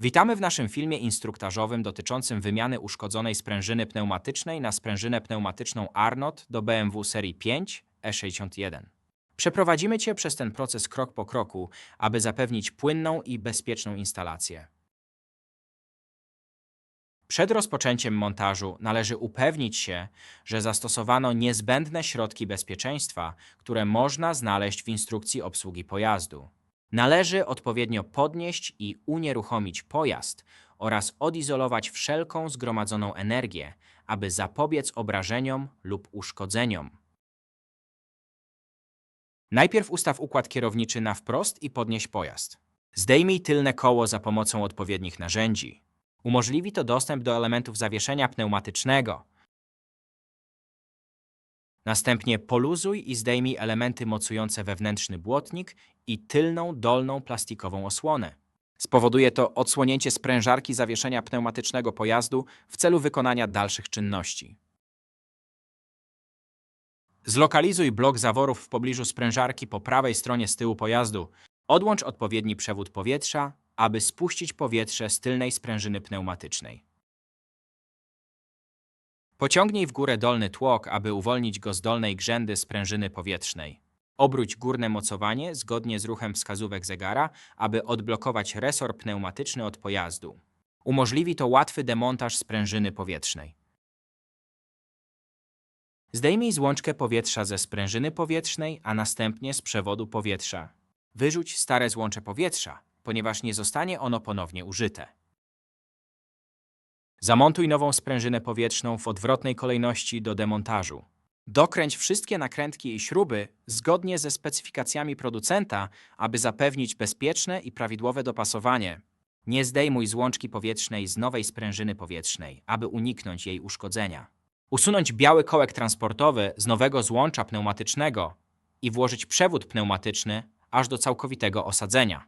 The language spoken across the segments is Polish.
Witamy w naszym filmie instruktażowym dotyczącym wymiany uszkodzonej sprężyny pneumatycznej na sprężynę pneumatyczną Arnott do BMW serii 5 E61. Przeprowadzimy Cię przez ten proces krok po kroku, aby zapewnić płynną i bezpieczną instalację. Przed rozpoczęciem montażu należy upewnić się, że zastosowano niezbędne środki bezpieczeństwa, które można znaleźć w instrukcji obsługi pojazdu. Należy odpowiednio podnieść i unieruchomić pojazd oraz odizolować wszelką zgromadzoną energię, aby zapobiec obrażeniom lub uszkodzeniom. Najpierw ustaw układ kierowniczy na wprost i podnieś pojazd. Zdejmij tylne koło za pomocą odpowiednich narzędzi. Umożliwi to dostęp do elementów zawieszenia pneumatycznego. Następnie poluzuj i zdejmij elementy mocujące wewnętrzny błotnik i tylną dolną plastikową osłonę. Spowoduje to odsłonięcie sprężarki zawieszenia pneumatycznego pojazdu w celu wykonania dalszych czynności. Zlokalizuj blok zaworów w pobliżu sprężarki po prawej stronie z tyłu pojazdu. Odłącz odpowiedni przewód powietrza, aby spuścić powietrze z tylnej sprężyny pneumatycznej. Pociągnij w górę dolny tłok, aby uwolnić go z dolnej grzędy sprężyny powietrznej. Obróć górne mocowanie zgodnie z ruchem wskazówek zegara, aby odblokować resor pneumatyczny od pojazdu. Umożliwi to łatwy demontaż sprężyny powietrznej. Zdejmij złączkę powietrza ze sprężyny powietrznej, a następnie z przewodu powietrza. Wyrzuć stare złącze powietrza, ponieważ nie zostanie ono ponownie użyte. Zamontuj nową sprężynę powietrzną w odwrotnej kolejności do demontażu. Dokręć wszystkie nakrętki i śruby zgodnie ze specyfikacjami producenta, aby zapewnić bezpieczne i prawidłowe dopasowanie. Nie zdejmuj złączki powietrznej z nowej sprężyny powietrznej, aby uniknąć jej uszkodzenia. Usunąć biały kołek transportowy z nowego złącza pneumatycznego i włożyć przewód pneumatyczny aż do całkowitego osadzenia.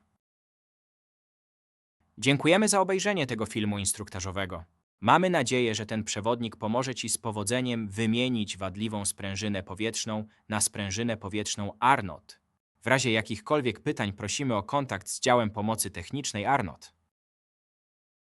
Dziękujemy za obejrzenie tego filmu instruktażowego. Mamy nadzieję, że ten przewodnik pomoże Ci z powodzeniem wymienić wadliwą sprężynę powietrzną na sprężynę powietrzną Arnott. W razie jakichkolwiek pytań prosimy o kontakt z działem pomocy technicznej Arnott.